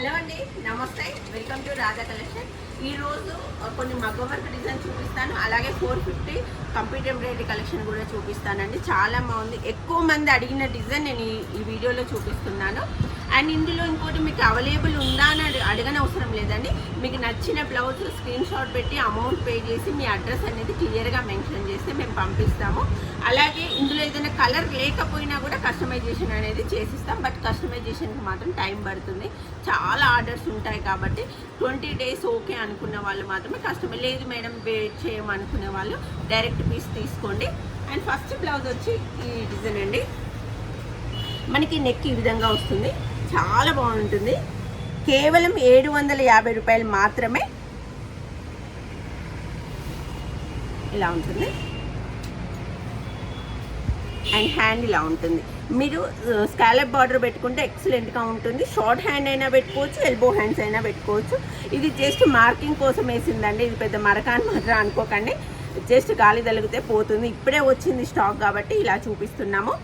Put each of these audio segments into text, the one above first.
Hello అండి నమస్తే. Welcome to Radha collection ఈరోజు కొన్ని మగ్గ వర్క్ డిజైన్ చూపిస్తాను. అలాగే four fifty computer embroidery collection కూడా చూపిస్తానండి. చాలా బాగుంది. ఎక్కువ మంది అడిగిన డిజైన్ నేను ఈ వీడియోలో చూపిస్తున్నాను. అండ్ ఇందులో ఇంకోటి మీకు అవైలబుల్ ఉందా అని అడగని అవసరం లేదండి. మీకు నచ్చిన బ్లౌజ్ స్క్రీన్ షాట్ పెట్టి అమౌంట్ పే చేసి మీ అడ్రస్ అనేది క్లియర్గా మెన్షన్ చేస్తే మేము పంపిస్తాము. అలాగే ఇందులో ఏదైనా కలర్ లేకపోయినా కూడా కస్టమైజేషన్ అనేది చేసిస్తాం. బట్ కస్టమైజేషన్కి మాత్రం టైం పడుతుంది. చాలా ఆర్డర్స్ ఉంటాయి కాబట్టి ట్వంటీ డేస్ ఓకే అనుకున్న వాళ్ళు మాత్రమే కస్టమర్ లేదు మేడం వెయిట్ చేయమనుకునే వాళ్ళు డైరెక్ట్ పీస్ తీసుకోండి. అండ్ ఫస్ట్ బ్లౌజ్ వచ్చి ఈ డిజైన్ అండి. మనకి నెక్ ఈ విధంగా వస్తుంది. చాలా బాగుంటుంది. కేవలం ఏడు వందల యాభై రూపాయలు మాత్రమే ఇలా ఉంటుంది. అండ్ హ్యాండ్ ఇలా ఉంటుంది. మీరు స్కాలప్ బార్డర్ పెట్టుకుంటే ఎక్సలెంట్గా ఉంటుంది. షార్ట్ హ్యాండ్ అయినా పెట్టుకోవచ్చు ఎల్బో హ్యాండ్స్ అయినా పెట్టుకోవచ్చు. ఇది జస్ట్ మార్కింగ్ కోసం వేసిందండి. ఇది పెద్ద మరకాన్ని మాత్రం అనుకోకండి. జస్ట్ గాలి తలిగితే పోతుంది. ఇప్పుడే వచ్చింది స్టాక్ కాబట్టి ఇలా చూపిస్తున్నాము.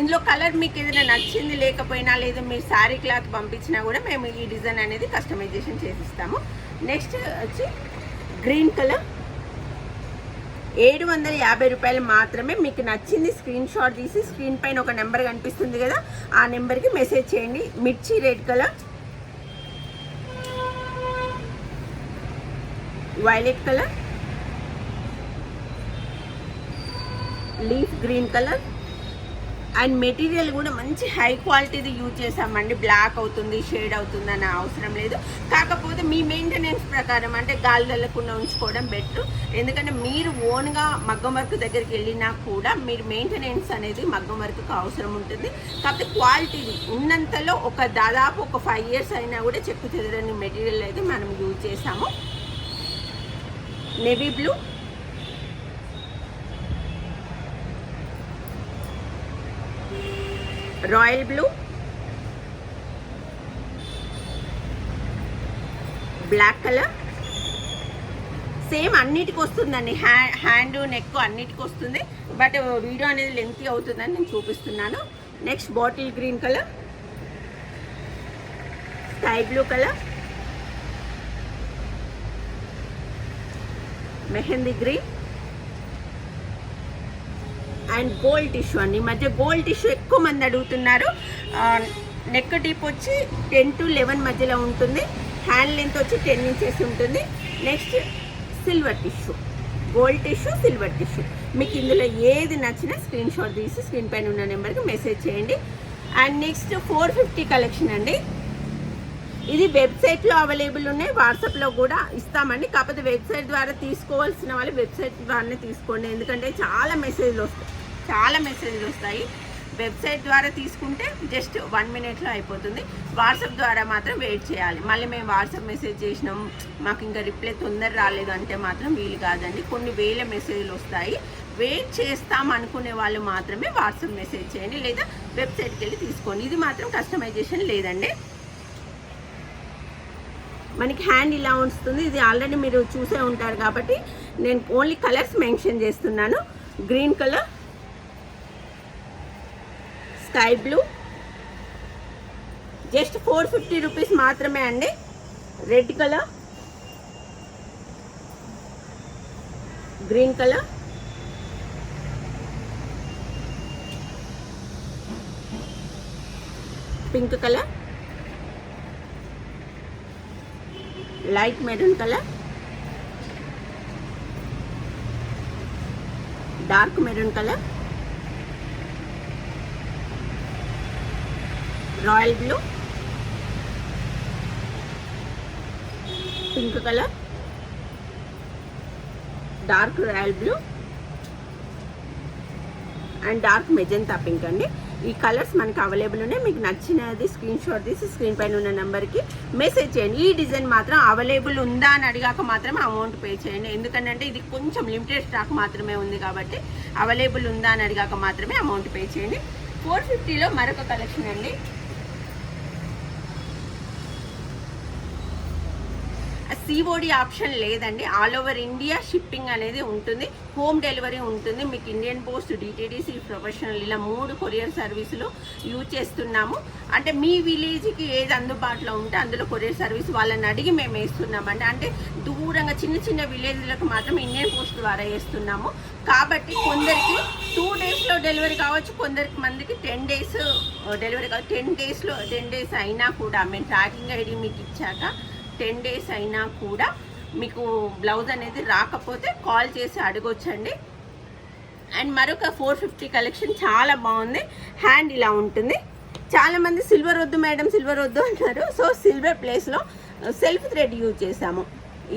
ఇందులో కలర్ మీకు ఏదైనా నచ్చింది లేకపోయినా లేదా మీరు శారీ క్లాత్ పంపించినా కూడా మేము ఈ డిజైన్ అనేది కస్టమైజేషన్ చేసిస్తాము. నెక్స్ట్ వచ్చి గ్రీన్ కలర్ ఏడు వందల యాభై రూపాయలు మాత్రమే మీకు నచ్చింది స్క్రీన్ షాట్ తీసి స్క్రీన్ పైన ఒక నెంబర్ కనిపిస్తుంది కదా ఆ నెంబర్కి మెసేజ్ చేయండి. మిర్చి red colour violet colour leaf green colour and material కూడా మంచి హై క్వాలిటీది యూజ్ చేసామండి బ్లాక్ అవుతుంది షేడ్ అవుతుంది అనే అవసరం లేదు. కాకపోతే మీ మెయింటెనెన్స్ ప్రకారం అంటే గాలి తల్లకుండా ఉంచుకోవడం బెటర్ ఎందుకంటే మీరు ఓన్గా మగ్గం వర్క్ దగ్గరికి వెళ్ళినా కూడా మీరు మెయింటెనెన్స్ అనేది మగ్గం వర్క్కి అవసరం ఉంటుంది. కాకపోతే క్వాలిటీది ఉన్నంతలో ఒక దాదాపు ఒక ఫైవ్ ఇయర్స్ అయినా కూడా చెక్కు చెదరని మెటీరియల్ అయితే మనం యూజ్ చేసాము navy blue royal blue black colour. Same అన్నిటికి వస్తుందండి. హ్యా హ్యాండ్ నెక్ అన్నిటికి వస్తుంది. బట్ వీడియో అనేది లెంత్ అవుతుందని నేను చూపిస్తున్నాను. Next bottle green colour. Sky blue colour. Mehndi green. And gold tissue అండి. ఈ మధ్య గోల్డ్ టిష్యూ ఎక్కువ మంది అడుగుతున్నారు. నెక్ డీప్ వచ్చి టెన్ టు లెవెన్ మధ్యలో ఉంటుంది. హ్యాండ్ లెంత్ వచ్చి టెన్ ఇంచెస్ ఉంటుంది. Next silver tissue. Gold tissue silver tissue. మీకు ఇందులో ఏది నచ్చినా స్క్రీన్ షాట్ తీసి స్క్రీన్ పైన ఉన్న నెంబర్కి మెసేజ్ చేయండి. And next four fifty collection అండి. ఇది వెబ్సైట్లో అవైలబుల్ ఉన్నాయి. వాట్సాప్లో కూడా ఇస్తామండి. కాకపోతే వెబ్సైట్ ద్వారా తీసుకోవాల్సిన వాళ్ళు వెబ్సైట్ ద్వారానే తీసుకోండి. ఎందుకంటే చాలా మెసేజ్లు వస్తాయి. చాలా మెసేజ్లు వస్తాయి. వెబ్సైట్ ద్వారా తీసుకుంటే జస్ట్ వన్ మినిట్లో అయిపోతుంది. వాట్సాప్ ద్వారా మాత్రం వెయిట్ చేయాలి. మళ్ళీ మేము వాట్సాప్ మెసేజ్ చేసినాం మాకు ఇంకా రిప్లై తొందర రాలేదు అంటే మాత్రం వీలు కాదండి. కొన్ని వేల మెసేజ్లు వస్తాయి. వెయిట్ చేస్తాం అనుకునే వాళ్ళు మాత్రమే వాట్సాప్ మెసేజ్ చేయండి లేదా వెబ్సైట్కి వెళ్ళి తీసుకోండి. ఇది మాత్రం కస్టమైజేషన్ లేదండి. మనకి హ్యాండ్ ఇలా వస్తుంది ఇది ఆల్రెడీ మీరు చూసే ఉంటారు కాబట్టి నేను ఓన్లీ కలర్స్ మెన్షన్ చేస్తున్నాను. Green colour sky blue. Just four fifty rupees మాత్రమే అండి. Red colour green colour pink colour light maroon colour dark maroon colour royal blue. Pink colour. Dark royal blue. And dark magenta pink అండి. ఈ colours మనకి available ఉన్నాయి. మీకు నచ్చినది screen shot తీసి screen పైన ఉన్న నెంబర్కి మెసేజ్ చేయండి. ఈ డిజైన్ మాత్రం అవైలబుల్ ఉందా అని అడిగాక మాత్రమే అమౌంట్ పే చేయండి. ఎందుకంటే ఇది కొంచెం లిమిటెడ్ స్టాక్ మాత్రమే ఉంది కాబట్టి అవైలబుల్ ఉందా అని అడిగాక మాత్రమే అమౌంట్ పే చేయండి. ఫోర్ ఫిఫ్టీలో మరొక కలెక్షన్ అండి. సిఓడి ఆప్షన్ లేదండి. ఆల్ ఓవర్ ఇండియా షిప్పింగ్ అనేది ఉంటుంది. హోమ్ డెలివరీ ఉంటుంది. మీకు ఇండియన్ పోస్ట్ డిటీడీసీ ప్రొఫెషనల్ ఇలా మూడు కొరియర్ సర్వీసులు యూజ్ చేస్తున్నాము. అంటే మీ విలేజ్కి ఏది అందుబాటులో ఉంటే అందులో కొరియర్ సర్వీస్ వాళ్ళని అడిగి మేము వేస్తున్నామండి. అంటే దూరంగా చిన్న చిన్న విలేజ్లకు మాత్రం ఇండియన్ పోస్ట్ ద్వారా వేస్తున్నాము. కాబట్టి కొందరికి టూ డేస్లో డెలివరీ కావచ్చు కొందరికి మందికి టెన్ డేస్ డెలివరీ కావచ్చు. టెన్ డేస్లో టెన్ డేస్ అయినా కూడా మేము ట్రాకింగ్ ఐడి మీకు ఇచ్చాక టెన్ డేస్ అయినా కూడా మీకు బ్లౌజ్ అనేది రాకపోతే కాల్ చేసి అడగొచ్చండి. అండ్ మరొక ఫోర్ ఫిఫ్టీ కలెక్షన్ చాలా బాగుంది. హ్యాండ్ ఇలా ఉంటుంది. చాలామంది సిల్వర్ వద్దు మేడం సిల్వర్ వద్దు అంటారు సో సిల్వర్ ప్లేస్లో సెల్ఫ్ థ్రెడ్ యూజ్ చేసాము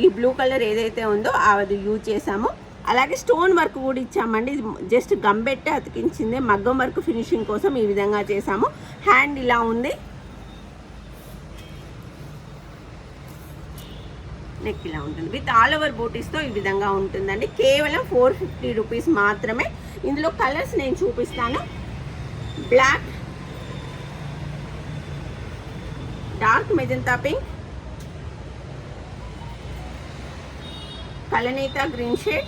ఈ బ్లూ కలర్ ఏదైతే ఉందో అది యూజ్ చేసాము అలాగే స్టోన్ వర్క్ కూడా ఇచ్చామండి. జస్ట్ జస్ట్ గంబెట్టే అతికించింది. మగ్గం వర్క్ ఫినిషింగ్ కోసం ఈ విధంగా చేసాము హ్యాండ్ ఇలా ఉంది. నెక్ ఇలా ఉంటుంది. విత్ ఆల్ ఓవర్ బూటీస్తో ఈ విధంగా ఉంటుందండి. కేవలం ఫోర్ ఫిఫ్టీ రూపీస్ మాత్రమే. ఇందులో కలర్స్ నేను చూపిస్తాను. బ్లాక్ డార్క్ మెజంతా పింక్ కలనేత గ్రీన్ షేడ్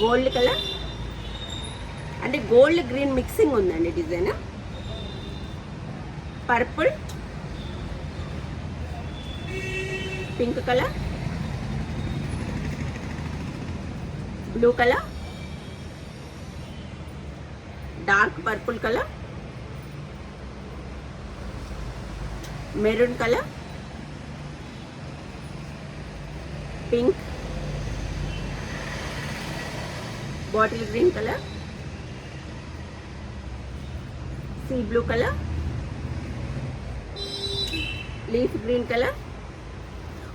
గోల్డ్ కలర్ అంటే గోల్డ్ గ్రీన్ మిక్సింగ్ ఉందండి design. Purple pink colour blue colour dark purple colour maroon colour pink bottle green colour sea blue colour leaf green colour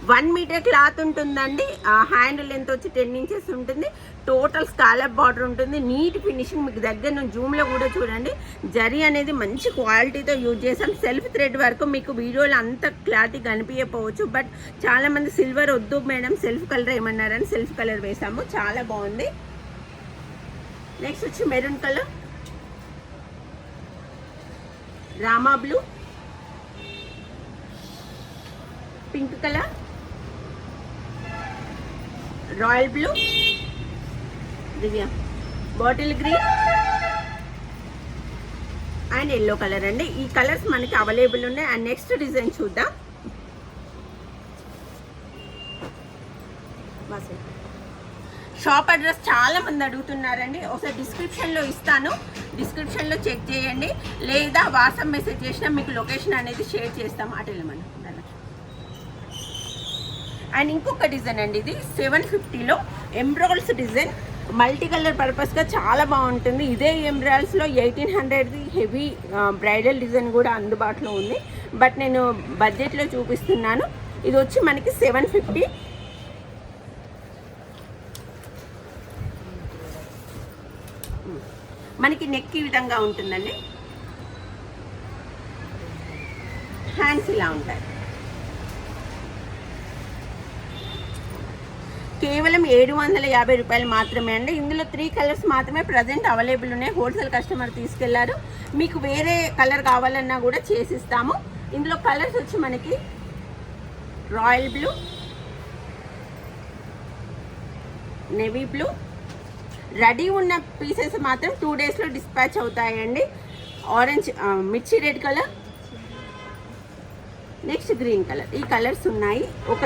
one metre cloth ఉంటుందండి. Hand length వచ్చి ten inches ఉంటుంది. Total scallop border ఉంటుంది. Neat finishing మీకు దగ్గర నుంచి జూమ్లో కూడా చూడండి. జరీ అనేది మంచి క్వాలిటీతో యూజ్ చేసాం సెల్ఫ్ థ్రెడ్ వరకు మీకు వీడియోలో అంత క్లారిటీ కనిపించకపోవచ్చు. బట్ చాలామంది సిల్వర్ వద్దు మేడం. సెల్ఫ్ కలర్ ఏమన్నారని సెల్ఫ్ కలర్ వేసాము చాలా బాగుంది. నెక్స్ట్ వచ్చి maroon colour Rama blue pink colour royal blue Divya bottle green and yellow colour అండి. ఈ కలర్స్ మనకి అవైలబుల్ ఉన్నాయి. అండ్ నెక్స్ట్ డిజైన్ చూద్దాం. షాప్ అడ్రస్ చాలా మంది అడుగుతున్నారండి. ఒకసారి డిస్క్రిప్షన్లో ఇస్తాను. డిస్క్రిప్షన్లో చెక్ చేయండి. లేదా వాట్సాప్ మెసేజ్ చేసినా మీకు లొకేషన్ అనేది షేర్ చేస్తాం. అటు మనం అండ్ ఇంకొక డిజైన్ అండి ఇది సెవెన్ ఫిఫ్టీలో ఎంబ్రాయిల్స్ డిజైన్. మల్టీ కలర్ పర్పస్గా చాలా బాగుంటుంది. ఇదే ఎంబ్రాయిల్స్లో ఎయిటీన్ హండ్రెడ్ది హెవీ బ్రైడల్ డిజైన్ కూడా అందుబాటులో ఉంది. బట్ నేను బడ్జెట్లో చూపిస్తున్నాను. ఇది వచ్చి మనకి సెవెన్ ఫిఫ్టీ. మనకి నెక్ ఈ విధంగా ఉంటుందండి. హ్యాండ్స్ ఇలా ఉంటాయి. కేవలం ఏడు వందల యాభై రూపాయలు మాత్రమే అండి. ఇందులో త్రీ కలర్స్ మాత్రమే ప్రజెంట్ అవైలబుల్ ఉన్నాయి. హోల్సేల్ కస్టమర్ తీసుకెళ్ళారు. మీకు వేరే కలర్ కావాలన్నా కూడా చేసిస్తాము. ఇందులో కలర్స్ వచ్చి మనకి royal blue navy blue ready ఉన్న పీసెస్ మాత్రం టూ డేస్లో డిస్పాచ్ అవుతాయండి. ఆరెంజ్ మిర్చి red colour next green colour ఈ కలర్స్ ఉన్నాయి. ఒక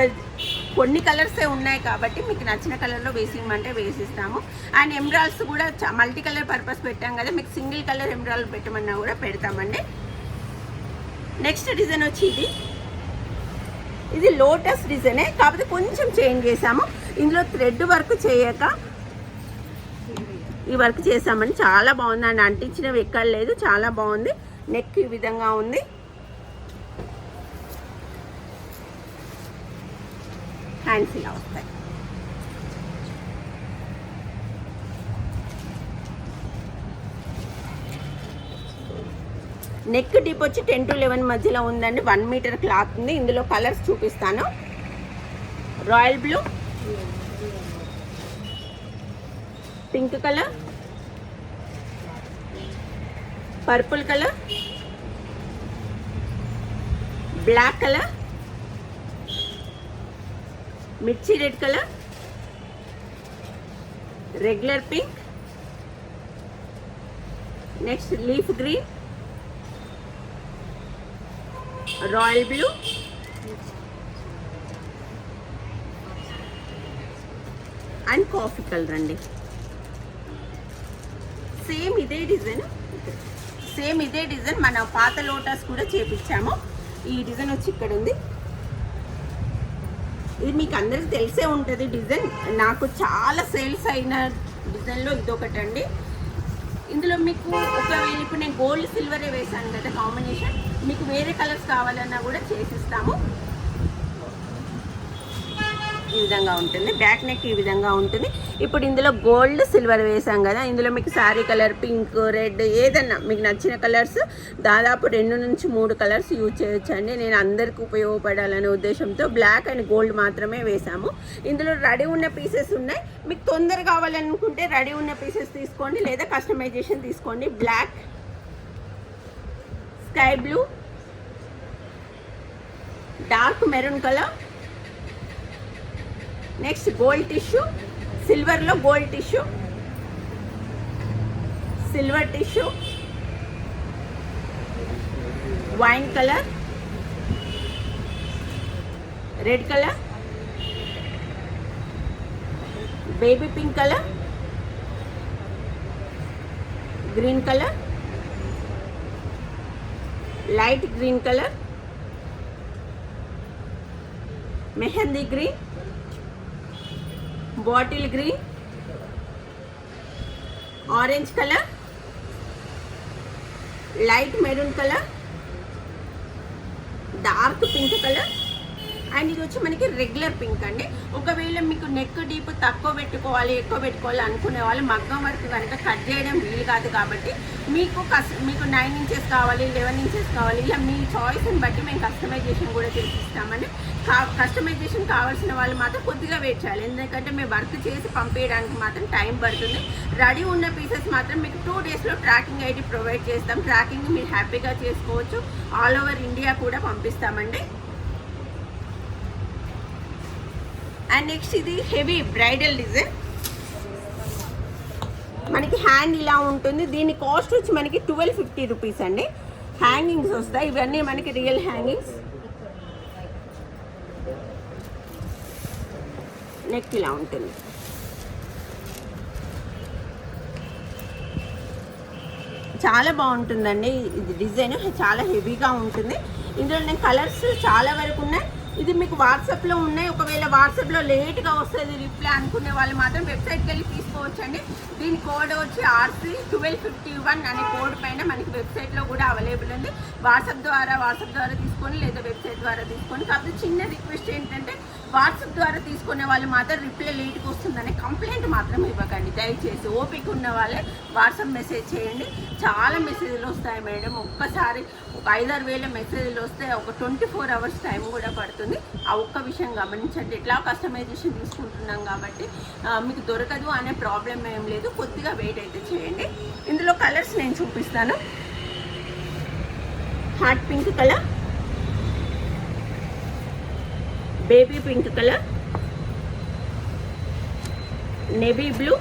కొన్ని కలర్సే ఉన్నాయి కాబట్టి మీకు నచ్చిన కలర్లో వేసిమంటే వేసిస్తాము. అండ్ ఎమ్రాల్స్ కూడా మల్టీ కలర్ పర్పస్ పెట్టాం కదా మీకు సింగిల్ కలర్ ఎమ్రాల్ పెట్టమన్నా కూడా పెడతామండి. నెక్స్ట్ డిజైన్ వచ్చి ఇది ఇది లోటస్ డిజైనే కాకపోతే కొంచెం చేంజ్ చేసాము ఇందులో థ్రెడ్ వర్క్ చేయక ఈ వర్క్ చేసామని చాలా బాగుందండి. అంటించినవి ఎక్కడ లేదు చాలా బాగుంది. నెక్ ఈ విధంగా ఉంది. హ్యాండ్స్ ఇలా వస్తాయి నెక్ డిప్ వచ్చి టెన్ టు లెవెన్ మధ్యలో ఉందండి. వన్ మీటర్ క్లాత్ ఉంది. ఇందులో కలర్స్ చూపిస్తాను. Royal blue pink colour purple colour black colour మిర్చి red colour regular pink next leaf green royal blue. And coffee colour అండి. సేమ్ ఇదే డిజైన్. సేమ్ ఇదే డిజైన్ మన పాత లోటస్ కూడా చేపించాము. ఈ డిజైన్ వచ్చి ఇక్కడ ఉంది. ఇది మీకు అందరికీ తెలిసే ఉంటుంది డిజైన్. నాకు చాలా సేల్స్ అయిన డిజైన్లో ఇదొకటి అండి ఇందులో మీకు ఒకవేళ ఇప్పుడు నేను గోల్డ్ సిల్వరే వేసాను కదా కాంబినేషన్ మీకు వేరే కలర్స్ కావాలన్నా కూడా చేసిస్తాము. ఈ విధంగా ఉంటుంది. బ్యాక్ నెక్ ఈ విధంగా ఉంటుంది. ఇప్పుడు ఇందులో గోల్డ్ సిల్వర్ వేసాం కదా. ఇందులో మీకు శారీ కలర్ పింక్ రెడ్ ఏదన్నా మీకు నచ్చిన కలర్స్ దాదాపు రెండు నుంచి మూడు కలర్స్ యూజ్ చేయొచ్చండి. నేను అందరికీ ఉపయోగపడాలనే ఉద్దేశంతో బ్లాక్ అండ్ గోల్డ్ మాత్రమే వేసాము ఇందులో రెడీ ఉన్న పీసెస్ ఉన్నాయి. మీకు తొందర కావాలనుకుంటే రెడీ ఉన్న పీసెస్ తీసుకోండి లేదా కస్టమైజేషన్ తీసుకోండి. Black sky blue dark maroon colour next gold tissue సిల్వర్లో gold tissue silver tissue wine colour red colour baby pink colour green colour light green colour mehndi green bottle green orange colour light maroon colour dark pink colour and ఇది వచ్చి మనకి regular pink అండి. ఒకవేళ మీకు neck deep తక్కువ పెట్టుకోవాలి ఎక్కువ పెట్టుకోవాలి అనుకునే వాళ్ళు మగ్గం వర్క్ కనుక కట్ చేయడం వీలు కాదు కాబట్టి మీకు కస్ మీకు నైన్ ఇంచెస్ కావాలి లెవెన్ ఇంచెస్ కావాలి ఇలా మీ చాయిస్ని బట్టి మేము కస్టమైజేషన్ కూడా చేసిస్తామండి. కా కస్టమైజేషన్ కావాల్సిన వాళ్ళు మాత్రం కొద్దిగా వెయిట్ చేయాలి. ఎందుకంటే మేము వర్క్ చేసి పంపించడానికి మాత్రం టైం పడుతుంది. రెడీ ఉన్న పీసెస్ మాత్రం మీకు టూ డేస్లో ట్రాకింగ్ ఐడి ప్రొవైడ్ చేస్తాం. ట్రాకింగ్ మీరు హ్యాపీగా చేసుకోవచ్చు. ఆల్ ఓవర్ ఇండియా కూడా పంపిస్తామండి. అండ్ నెక్స్ట్ ఇది హెవీ బ్రైడల్ డిజైన్ మనకి హ్యాండ్ ఇలా ఉంటుంది. దీని కాస్ట్ వచ్చి మనకి ట్వెల్వ్ ఫిఫ్టీ రూపీస్ అండి. హ్యాంగింగ్స్ వస్తాయి. ఇవన్నీ మనకి రియల్ హ్యాంగింగ్స్ నెక్ ఇలా ఉంటుంది. చాలా బాగుంటుందండి. ఇది డిజైన్ చాలా హెవీగా ఉంటుంది. ఇందులో నేను కలర్స్ చాలా వరకు ఉన్నాయి. ఇది మీకు వాట్సాప్లో ఉన్నాయి. ఒకవేళ వాట్సాప్లో లేట్గా వస్తుంది రిప్లై అనుకునే వాళ్ళు మాత్రం వెబ్సైట్కి వెళ్ళి తీసుకోవచ్చండి. దీని కోడ్ వచ్చి ఆర్సీ ట్వెల్వ్ ఫిఫ్టీ వన్ అనే కోడ్ పైన మనకి వెబ్సైట్లో కూడా అవైలబుల్ ఉంది. వాట్సాప్ ద్వారా వాట్సాప్ ద్వారా తీసుకొని లేదా వెబ్సైట్ ద్వారా తీసుకొని. కాకపోతే చిన్న రిక్వెస్ట్ ఏంటంటే వాట్సాప్ ద్వారా తీసుకునే వాళ్ళు మాత్రం రిప్లై లేట్కి వస్తుందనే కంప్లైంట్ మాత్రం ఇవ్వకండి. దయచేసి ఓపిక ఉన్న వాళ్ళే వాట్సాప్ మెసేజ్ చేయండి. చాలా మెసేజ్లు వస్తాయి మేడం. ఒక్కసారి ఒక ఐదారు వేల మెసేజ్లు వస్తే ఒక ట్వంటీ ఫోర్ అవర్స్ టైం కూడా పడుతుంది. ఆ ఒక్క విషయం గమనించండి. ఎట్లా కస్టమైజేషన్ తీసుకుంటున్నాం కాబట్టి మీకు దొరకదు అనే ప్రాబ్లం ఏం లేదు. కొద్దిగా వెయిట్ అయితే చేయండి. ఇందులో కలర్స్ నేను చూపిస్తాను. Hot pink colour. Baby pink colour navy blue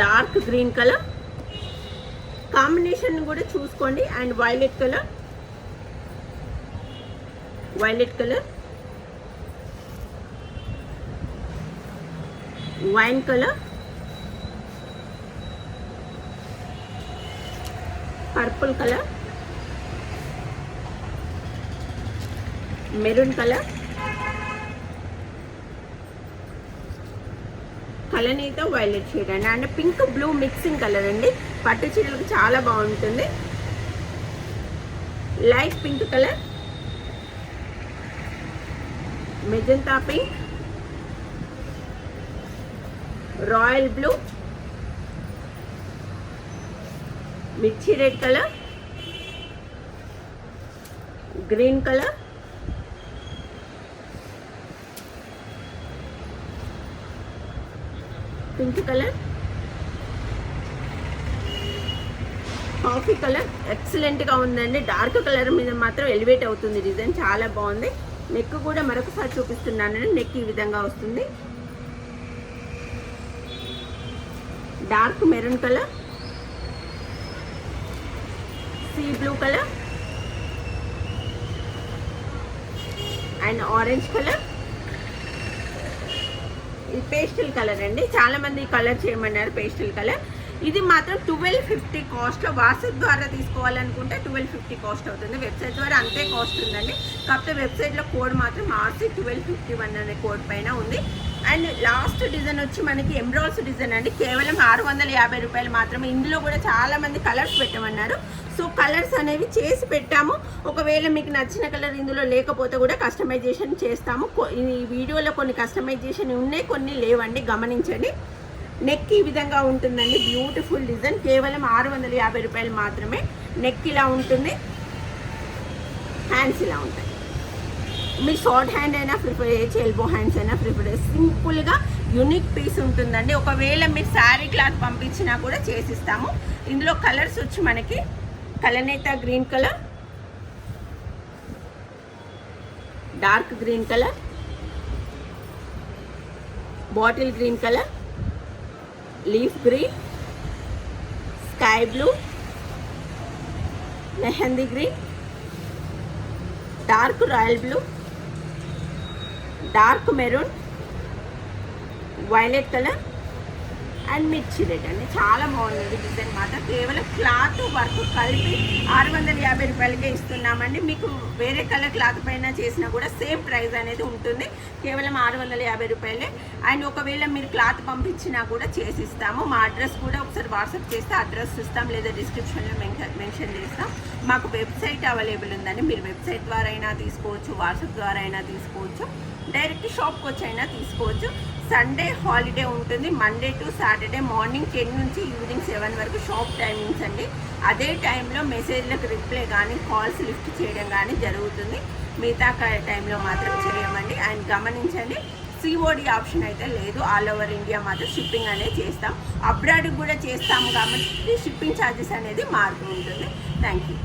dark green colour. Combination కూడా చూసుకోండి. And violet colour violet colour wine colour purple colour. Maroon colour. కలనీతో violet shade అండి. And pink blue mixing colour అండి. పట్టు చీరలకు చాలా బాగుంటుంది. Light pink colour. Magenta pink. Royal blue. మిర్చి red colour. Green colour. Pink colour. Coffee colour ఎక్సలెంట్గా ఉందండి. Dark colour మీద మాత్రం ఎలివేట్ అవుతుంది. డిజైన్ చాలా బాగుంది. నెక్ కూడా మరొకసారి చూపిస్తున్నానండి నెక్ ఈ విధంగా వస్తుంది. Dark maroon colour. Sea blue colour. And orange colour. ఇది పేస్టల్ కలర్ అండి. చాలా మంది కలర్ చేయమన్నారు పేస్టల్ కలర్. ఇది మాత్రం ట్వెల్వ్ ఫిఫ్టీ కాస్ట్లో వాట్సాప్ ద్వారా తీసుకోవాలనుకుంటే ట్వెల్వ్ ఫిఫ్టీ కాస్ట్ అవుతుంది. వెబ్సైట్ ద్వారా అంతే కాస్ట్ ఉందండి. కాకపోతే వెబ్సైట్లో కోడ్ మాత్రం ఆర్సీ ట్వెల్వ్ ఫిఫ్టీ వన్ అనే కోడ్ పైన ఉంది. అండ్ లాస్ట్ డిజైన్ వచ్చి మనకి ఎంబ్రాయిడ్స్ డిజైన్ అండి. కేవలం ఆరు వందల యాభై రూపాయలు మాత్రమే. ఇందులో కూడా చాలా మంది కలర్స్ పెట్టమన్నారు. సో కలర్స్ అనేవి చేసి పెట్టాము. ఒకవేళ మీకు నచ్చిన కలర్ ఇందులో లేకపోతే కూడా కస్టమైజేషన్ చేస్తాము. ఈ వీడియోలో కొన్ని కస్టమైజేషన్ ఉన్నాయి కొన్ని లేవండి. గమనించండి. నెక్ ఈ విధంగా ఉంటుందండి. Beautiful design. కేవలం ఆరు వందల యాభై రూపాయలు మాత్రమే. నెక్ ఇలా ఉంటుంది. హ్యాండ్స్ ఇలా ఉంటాయి. మీరు షార్ట్ హ్యాండ్ అయినా ప్రిఫర్ చేయొచ్చు ఎల్బో హ్యాండ్స్ అయినా ప్రిఫర్ చేయొచ్చు సింపుల్గా యూనిక్ పీస్ ఉంటుందండి. ఒకవేళ మీరు శారీ క్లాత్ పంపించినా కూడా చేసిస్తాము. ఇందులో కలర్స్ వచ్చి మనకి కలనేత green colour dark green colour bottle green colour leaf green sky blue mehndi green dark royal blue dark maroon violet colour and మిర్చి రేట్ అండి. చాలా బాగుంది డిజైన్ మాత్రం. కేవలం క్లాత్ వర్క్ కలిపి ఆరు వందల యాభై రూపాయలకే ఇస్తున్నామండి. మీకు వేరే కలర్ క్లాత్ పైన చేసినా కూడా సేమ్ ప్రైస్ అనేది ఉంటుంది. కేవలం ఆరు వందల యాభై రూపాయలే. అండ్ ఒకవేళ మీరు క్లాత్ పంపించినా కూడా చేసిస్తాము మా అడ్రస్ కూడా ఒకసారి వాట్సాప్ చేస్తే అడ్రస్ ఇస్తాం లేదా డిస్క్రిప్షన్లో మెన్షన్ మెన్షన్ చేస్తాం. మాకు వెబ్సైట్ అవైలబుల్ ఉందండి. మీరు వెబ్సైట్ ద్వారా అయినా తీసుకోవచ్చు వాట్సాప్ ద్వారా అయినా తీసుకోవచ్చు. డైరెక్ట్ షాప్కి వచ్చి అయినా తీసుకోవచ్చు. సండే హాలిడే ఉంటుంది. Monday to Saturday morning ten నుంచి ఈవినింగ్ సెవెన్ వరకు షాప్ టైమింగ్స్ అండి. అదే టైంలో మెసేజ్లకు రిప్లై కానీ కాల్స్ లిఫ్ట్ చేయడం కానీ జరుగుతుంది. మిగతా టైంలో మాత్రం చేయమండి. అండ్ గమనించండి సిఓడి ఆప్షన్ అయితే లేదు. ఆల్ ఓవర్ ఇండియా మాత్రం షిప్పింగ్ అనేది చేస్తాం. అబ్రాడ్ కూడా చేస్తాము కాబట్టి షిప్పింగ్ ఛార్జెస్ అనేది మారుతూ ఉంటుంది. Thank you